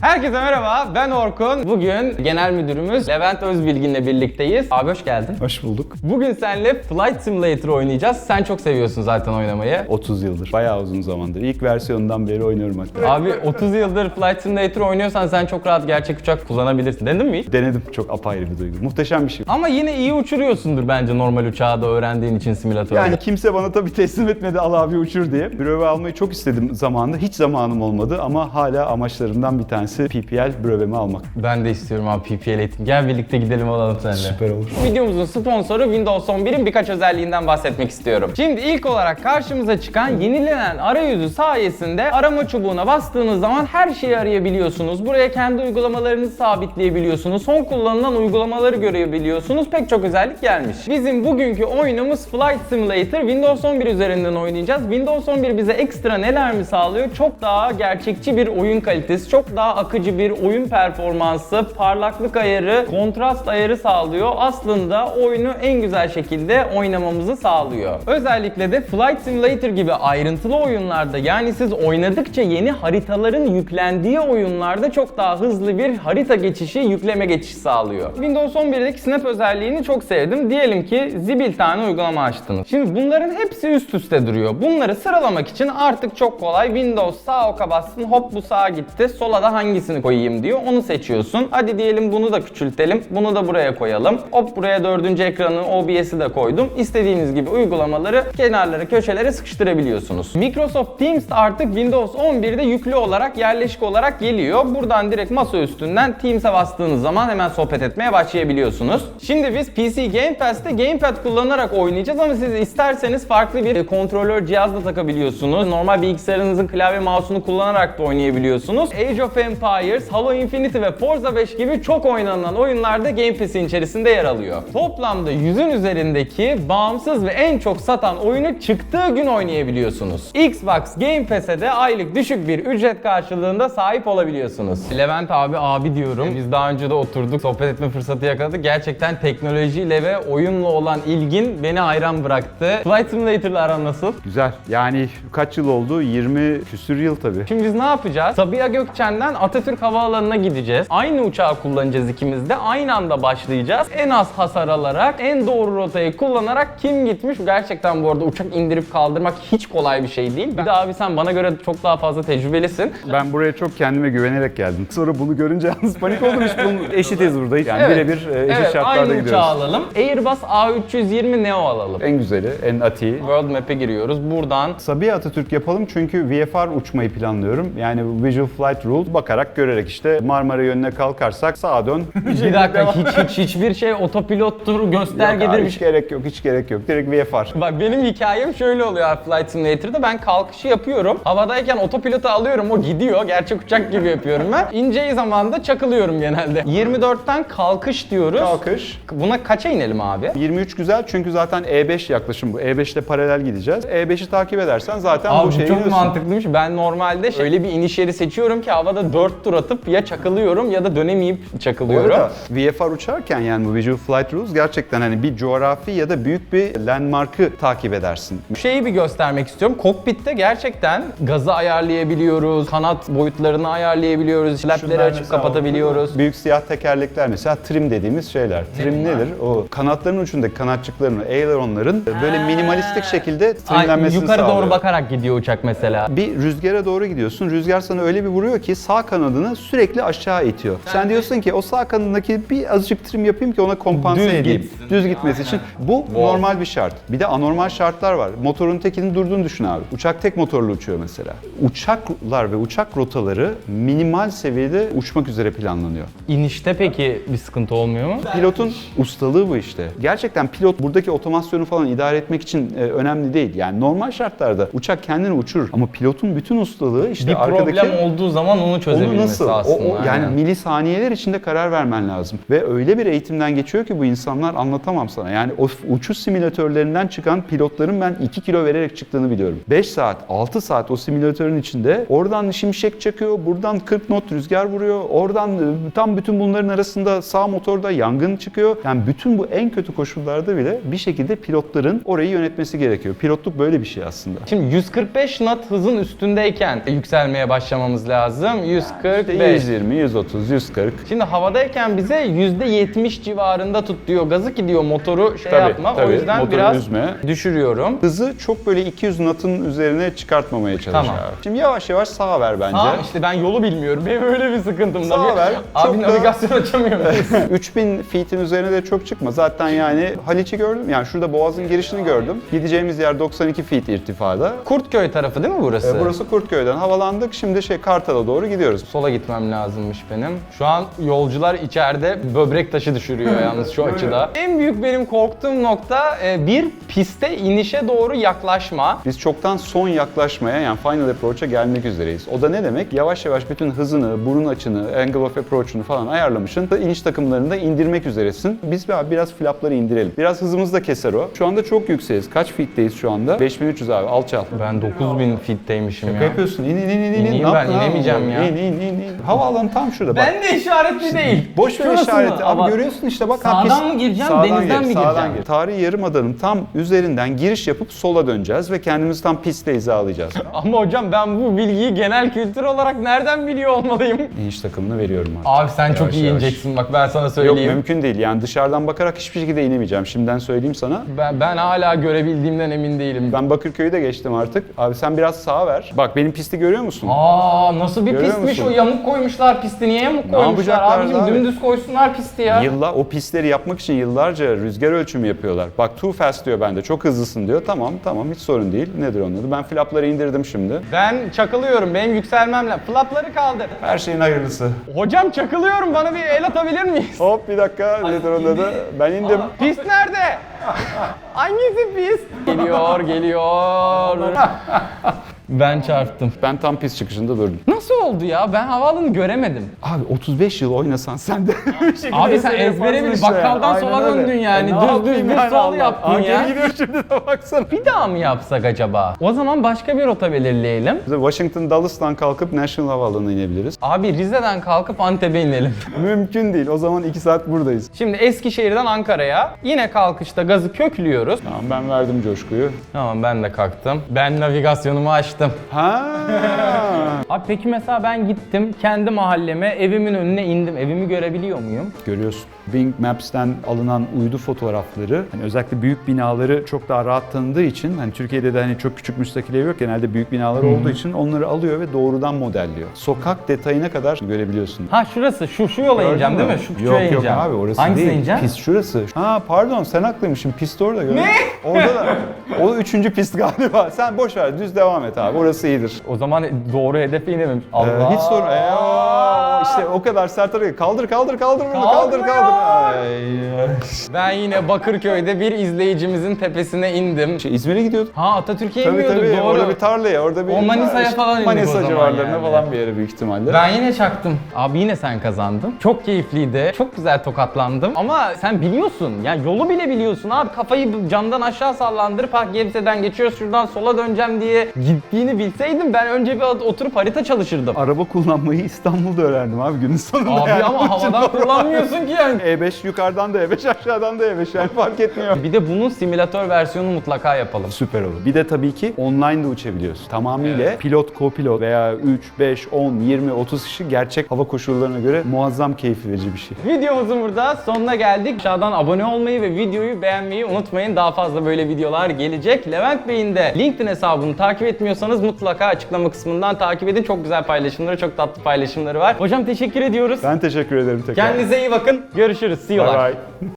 Herkese merhaba, ben Orkun. Bugün genel müdürümüz Levent Özbilgin'le birlikteyiz. Abi hoş geldin. Hoş bulduk. Bugün seninle Flight Simulator oynayacağız. Sen çok seviyorsun zaten oynamayı. 30 yıldır. Bayağı uzun zamandır. İlk versiyonundan beri oynuyorum hatta. Abi 30 yıldır Flight Simulator oynuyorsan sen çok rahat gerçek uçak kullanabilirsin. Denedin mi hiç? Denedim. Çok apayrı bir duygu. Muhteşem bir şey. Ama yine iyi uçuruyorsundur bence normal uçağı da öğrendiğin için simülatörde. Yani kimse bana tabii teslim etmedi al abi uçur diye. Bröve almayı çok istedim zamanında. Hiç zamanım olmadı ama hala amaçlarımdan bir tanesi PPL brövemi almak. Ben de istiyorum abi PPL eğitim. Gel birlikte gidelim alalım seninle. Süper olur. Videomuzun sponsoru Windows 11'in birkaç özelliğinden bahsetmek istiyorum. Şimdi ilk olarak karşımıza çıkan yenilenen arayüzü sayesinde arama çubuğuna bastığınız zaman her şeyi arayabiliyorsunuz. Buraya kendi uygulamalarınızı sabitleyebiliyorsunuz. Son kullanılan uygulamaları görebiliyorsunuz. Pek çok özellik gelmiş. Bizim bugünkü oyunumuz Flight Simulator. Windows 11 üzerinden oynayacağız. Windows 11 bize ekstra neler mi sağlıyor? Çok daha gerçekçi bir oyun kalitesi, çok daha akıcı bir oyun performansı, parlaklık ayarı, kontrast ayarı sağlıyor. Aslında oyunu en güzel şekilde oynamamızı sağlıyor. Özellikle de Flight Simulator gibi ayrıntılı oyunlarda yani siz oynadıkça yeni haritaların yüklendiği oyunlarda çok daha hızlı bir harita geçişi, yükleme geçişi sağlıyor. Windows 11'deki Snap özelliğini çok sevdim. Diyelim ki zibil tane uygulama açtınız. Şimdi bunların hepsi üst üste duruyor. Bunları sıralamak için artık çok kolay. Windows sağ oka bastın hop bu sağa gitti. Sola da hangisini koyayım diyor. Onu seçiyorsun. Hadi diyelim bunu da küçültelim. Bunu da buraya koyalım. Hop buraya dördüncü ekranın OBS'i de koydum. İstediğiniz gibi uygulamaları kenarlara köşelere sıkıştırabiliyorsunuz. Microsoft Teams artık Windows 11'de yüklü olarak yerleşik olarak geliyor. Buradan direkt masa üstünden Teams'e bastığınız zaman hemen sohbet etmeye başlayabiliyorsunuz. Şimdi biz PC Game Pass'te Gamepad kullanarak oynayacağız ama siz isterseniz farklı bir kontrolör cihaz da takabiliyorsunuz. Normal bilgisayarınızın klavye mouse'unu kullanarak da oynayabiliyorsunuz. Age of Empires, Halo Infinite ve Forza 5 gibi çok oynanan oyunlarda Game Pass'in içerisinde yer alıyor. Toplamda 100'ün üzerindeki bağımsız ve en çok satan oyunu çıktığı gün oynayabiliyorsunuz. Xbox Game Pass'e de aylık düşük bir ücret karşılığında sahip olabiliyorsunuz. Levent abi abi diyorum. Biz daha önce de oturduk, sohbet etme fırsatı yakaladık. Gerçekten teknolojiyle ve oyunla olan ilgin beni hayran bıraktı. Flight Simulator'la aran nasıl? Güzel. Yani kaç yıl oldu? 20 küsür yıl tabii. Şimdi biz ne yapacağız? Sabiha Gökçen'den Atatürk Havaalanı'na gideceğiz. Aynı uçağı kullanacağız ikimiz de. Aynı anda başlayacağız. En az hasar alarak, en doğru rotayı kullanarak kim gitmiş? Gerçekten bu arada uçak indirip kaldırmak hiç kolay bir şey değil. Bir de abi sen bana göre çok daha fazla tecrübelisin. Ben buraya çok kendime güvenerek geldim. Sonra bunu görünce yalnız panik oldum. Hiç bunun eşitiz burada. Yani Evet. birebir e, eşit evet, şartlarda aynı uçağı gidiyoruz. alalım. Airbus A320 Neo alalım. En güzeli, en atiği. World Map'e giriyoruz. Buradan Sabiha Atatürk yapalım çünkü VFR uçmayı planlıyorum. Yani Visual Flight Rule bakarak görerek işte Marmara yönüne kalkarsak sağa dön. bir dakika hiç, hiç hiçbir şey otopilottur, göstergedir hiç şey. gerek yok, hiç gerek yok. Direkt VFR. Bak benim hikayem şöyle oluyor Flight Simulator'da. Ben kalkışı yapıyorum. Havadayken otopilotu alıyorum. O gidiyor. Gerçek uçak gibi yapıyorum ben. İneceği zaman da çakılıyorum genelde. 24'ten kalkış diyoruz. Kalkış. Buna kaça inelim abi? 23 güzel çünkü zaten E5 yaklaşım bu. E5 ile paralel gideceğiz. E5'i takip edersen zaten Abi bu şeye çok gidiyorsun. mantıklıymış. Ben normalde şey- öyle bir iniş yeri seçiyorum ki havada 4 tur atıp ya çakılıyorum ya da dönemeyip Bu çakılıyorum. arada VFR uçarken yani bu Visual Flight Rules gerçekten hani bir coğrafi ya da büyük bir landmark'ı takip edersin. Şeyi bir göstermek istiyorum. Kokpitte gerçekten gazı ayarlayabiliyoruz, kanat boyutlarını ayarlayabiliyoruz, flapleri açıp kapatabiliyoruz. Büyük siyah tekerlekler mesela trim dediğimiz şeyler. Trim nedir? O kanatların ucundaki kanatçıklarını, aileronların böyle minimalistik şekilde trimlenmesini yukarı sağlıyor. doğru bakarak gidiyor uçak mesela. bir rüzgara doğru gidiyorsun. Rüzgar sana öyle bir vuruyor ki sağ kanadını sürekli aşağı itiyor. Sen diyorsun ki o sağ kanadındaki bir azıcık trim yapayım ki ona kompanse Düz edeyim. gitsin. Düz gitmesi için. Bu normal bir şart. Bir de anormal şartlar var. Motorun tekinin durduğunu düşün abi. Uçak tek motorlu uçuyor mesela. Uçaklar ve uçak rotaları minimal seviyede uçmak üzere planlanıyor. İnişte peki bir sıkıntı olmuyor mu? Pilotun ustalığı bu işte. Gerçekten pilot buradaki otomasyonu falan idare etmek için e, önemli değil. Yani normal şartlarda uçak kendini uçurur ama pilotun bütün ustalığı işte Bir arkadaki problem olduğu zaman onu onu çözebilmesi nasıl? O, aslında. o- yani aynen. milisaniyeler içinde karar vermen lazım. Ve öyle bir eğitimden geçiyor ki bu insanlar anlatamam sana. Yani o uçuş simülatörlerinden çıkan pilotların ben 2 kilo vererek çıktığını biliyorum. 5 saat, 6 saat o simülatörün içinde oradan şimşek çakıyor, buradan 40 knot rüzgar vuruyor, oradan e, tam bütün bunların arasında sağ motorda yangın çıkıyor. Yani bütün bu en kötü koşullarda bile bir şekilde pilotların orayı yönetmesi gerekiyor. Pilotluk böyle bir şey aslında. Şimdi 145 knot hızın üstündeyken yükselmeye başlamamız lazım. 140 145. 120, 130, 140. Şimdi havadayken bize %70 civarında tut diyor. Gazı ki diyor motoru şey Tabii, yapma. tabii. O yüzden Motoru biraz üzme. düşürüyorum. Hızı çok böyle 200 knot'un üzerine çıkartmaya çalış Tamam. abi. Şimdi yavaş yavaş sağa ver bence. Ha işte ben yolu bilmiyorum. Benim öyle bir sıkıntım. Sağa Navi- ver. Abi Çok da- navigasyon açamıyor muyuz? 3000 feet'in üzerine de çok çıkma. Zaten yani Haliç'i gördüm. Yani şurada Boğaz'ın girişini gördüm. Gideceğimiz yer 92 feet irtifada. Kurtköy tarafı değil mi burası? Ee, Burası Kurtköy'den havalandık. Şimdi şey Kartal'a doğru gidiyoruz. Sola gitmem lazımmış benim. Şu an yolcular içeride böbrek taşı düşürüyor yalnız şu açıda. En büyük benim korktuğum nokta e, bir piste inişe doğru yaklaşma. Biz çoktan son yaklaşmaya yani final approach'a gelmek üzereyiz. O da ne demek? Yavaş yavaş bütün hızını, burun açını, angle of approach'unu falan ayarlamışsın. Da iniş takımlarını da indirmek üzeresin. Biz abi biraz flapları indirelim. Biraz hızımız da keser o. Şu anda çok yükseğiz. Kaç feet'teyiz şu anda? 5300 abi alçal. Ben 9000 fitteymişim Şaka ya. yapıyorsun. İn in in in in. İneyim Ne ben, yaptın abi? inemeyeceğim ya. İn in in in. Havaalanı tam şurada bak. Ben de işaretli değil. Boş ver Şurası işareti. mı? Abi Ama görüyorsun işte bak. Sağdan pis- mı gireceğim, Sağdan denizden mi sağdan gireceğim? gir. Tarihi Yarımada'nın tam üzerinden giriş yapıp sola döneceğiz ve kendimizi tam pistte hizalayacağız. Ama hocam ben bu bilgiyi genel kültür olarak nereden biliyor olmalıyım? İniş takımını veriyorum abi. Abi sen çok Yavaş iyi yavaş. ineceksin bak ben sana Yok söyleyeyim. mümkün değil. Yani dışarıdan bakarak hiçbir şekilde inemeyeceğim. Şimdiden söyleyeyim sana. ben, ben hala görebildiğimden emin değilim. Ben Bakırköy'ü de geçtim artık. Abi sen biraz sağa ver. Bak benim pisti görüyor musun? Aa nasıl bir Görüyor pistmiş musun? o yamuk koymuşlar pisti niye yamuk Ne koymuşlar abicim abi? dümdüz koysunlar pisti ya. Yıllar o pistleri yapmak için yıllarca rüzgar ölçümü yapıyorlar. Bak too fast diyor bende. Çok hızlısın diyor. Tamam tamam hiç sorun değil. Nedir onun adı? Ben flapları indirdim şimdi. Ben çakılıyorum benim yükselmemle. Flapları kaldır. Her şeyin hayırlısı. Hocam çakılıyorum bana bir el atabilir miyiz? Hop bir dakika. Nedir onun adı? Ben indim. Pist nerede? Hangisi pist? Geliyor geliyor. Ben çarptım. Ben tam pist çıkışında durdum. Nasıl oldu ya? Ben havaalanını göremedim. Abi 35 yıl oynasan sen de bir şekilde Abi sen ezbere ezbere bil, bakkaldan yani. sola döndün yani. E, ne Düz düz yani sol yaptın ya. Geri gidiyor şimdi de baksana. Bir daha mı yapsak acaba? O zaman başka bir rota belirleyelim. Biz de Washington Dullas'tan kalkıp National Havaalanı'na inebiliriz. Abi Rize'den kalkıp Antep'e inelim. Mümkün değil. O zaman 2 saat buradayız. Şimdi Eskişehir'den Ankara'ya yine kalkışta gazı köklüyoruz. Tamam ben verdim coşkuyu. Tamam ben de kalktım. Ben navigasyonumu açtım. Ha. Abi peki mesela ben gittim kendi mahalleme evimin önüne indim. Evimi görebiliyor muyum? Görüyorsun. Bing Maps'ten alınan uydu fotoğrafları hani özellikle büyük binaları çok daha rahat tanıdığı için hani Türkiye'de de hani çok küçük müstakil ev yok genelde büyük binalar olduğu için onları alıyor ve doğrudan modelliyor. Sokak detayına kadar görebiliyorsun. Ha şurası şu şu yola Gördün ineceğim mü? değil mi? Şu küçüğe Yok ineceğim. yok abi orası Hangisine değil. ineceğim? Pist şurası. Ha pardon sen haklıymışsın. Pist orada gör. Ne? Orada da. O üçüncü pist galiba. Sen boş ver düz devam et abi. Orası iyidir. O zaman doğru hedefe inememiş. Ee, Allah. hiç sorun. Ee, o işte o kadar sert hareket. Kaldır kaldır kaldır bunu kaldır kaldır. Ay. Ben yine Bakırköy'de bir izleyicimizin tepesine indim. Şey, İzmir'e gidiyorduk. Ha Atatürk'e Tabii inmiyorduk tabii. doğru. Orada bir tarlaya, orada bir... O Manisa'ya İşte falan indik Manisa o zaman civarlarına yani. falan bir yere büyük ihtimalle. Ben yine çaktım. Abi yine sen kazandın. Çok keyifliydi. Çok güzel tokatlandım. Ama sen biliyorsun. Yani yolu bile biliyorsun abi. Kafayı camdan aşağı sallandırıp ha Gebze'den geçiyoruz şuradan sola döneceğim diye gittiğini bilseydim ben önce bir oturup harita çalışırdım. Araba kullanmayı İstanbul'da öğrendim abi günün sonunda. Abi yani. ama havadan kullanmıyorsun ki yani. E5 yukarıdan da E5 aşağıdan da E5 yani fark etmiyor. Bir de bunun simülatör versiyonu mutlaka yapalım. Süper olur. Bir de tabii ki online de uçabiliyorsun. Tamamıyla pilot, co-pilot veya 3, 5, 10, 20, 30 kişi gerçek hava koşullarına göre muazzam keyif verici bir şey. Videomuzun burada sonuna geldik. Aşağıdan abone olmayı ve videoyu beğenmeyi unutmayın. Daha fazla böyle videolar gelecek. Levent Bey'in de LinkedIn hesabını takip etmiyorsanız mutlaka açıklama kısmından takip edin. Çok güzel paylaşımları, çok tatlı paylaşımları var. Hocam teşekkür ediyoruz. Ben teşekkür ederim tekrar. Kendinize iyi bakın. Görüşürüz. See you. Bye bye.